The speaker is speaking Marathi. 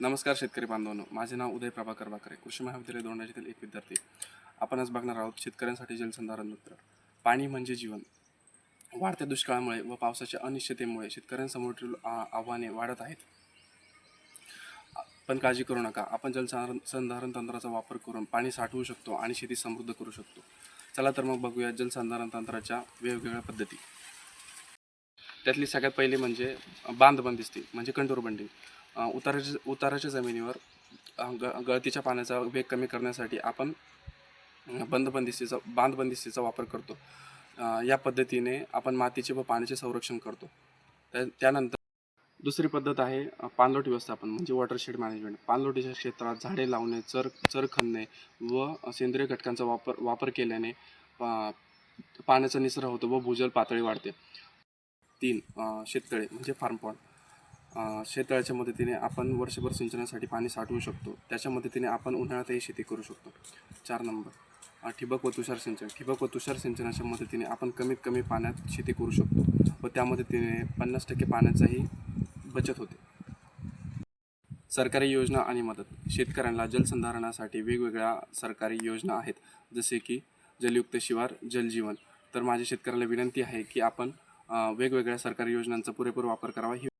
नमस्कार शेतकरी बांधवांनो. माझे नाव उदय प्रभाकर बाकरे कृषी महाविद्यालय दोंडाजीतील एक विद्यार्थी. आपण आज बघणार आहोत शेतकऱ्यांसाठी जलसंधारण मित्र पाणी म्हणजे जीवन. वाढत्या दुष्काळामुळे व पावसाच्या अनिश्चिततेमुळे शेतकऱ्यांसमोरील आव्हाने वाढत आहेत. पण काळजी करू नका. आपण जलसंधारण संधारण तंत्राचा वापर करून पाणी साठवू शकतो आणि शेती समृद्ध करू शकतो. चला तर मग बघूया जलसंधारण तंत्राच्या वेगवेगळ्या पद्धती. त्यातली सगळ्यात पहिली म्हणजे बांध बंदिस्ती म्हणजे कंटोर बंडिंग उताराच्या उताराच्या जमिनीवर ग गळतीच्या पाण्याचा वेग कमी करण्यासाठी आपण बंदबंदिस्तीचा बांधबंदिस्तीचा वापर करतो. या पद्धतीने आपण मातीचे व पाण्याचे संरक्षण करतो. त्या- त्यानंतर दुसरी पद्धत आहे पाणलोट व्यवस्थापन म्हणजे वॉटरशेड मॅनेजमेंट पाणलोटीच्या क्षेत्रात झाडे लावणे चर चर खणणे व सेंद्रिय घटकांचा वापर वापर केल्याने पा- पाण्याचा निसरा होतो व भूजल पातळी वाढते. तीन शेततळे म्हणजे फार्म पॉन्ड शेततळ्याच्या मदतीने आपण वर्षभर सिंचनासाठी पाणी साठवू शकतो. त्याच्या मदतीने आपण उन्हाळ्यातही शेती करू शकतो. चार नंबर. ठिबक व तुषार सिंचन. ठिबक व तुषार सिंचनाच्या मदतीने आपण कमीत कमी पाण्यात शेती करू शकतो व त्या मदतीने पन्नास टक्के पाण्याचाही बचत होते. सरकारी योजना आणि मदत. शेतकऱ्यांना जलसंधारणासाठी वेगवेगळ्या सरकारी योजना आहेत. जसे की जलयुक्त शिवार जलजीवन तर माझ्या शेतकऱ्याला विनंती आहे की आपण वेगवेगळ्या सरकारी योजनांचा पुरेपूर वापर करावा. ही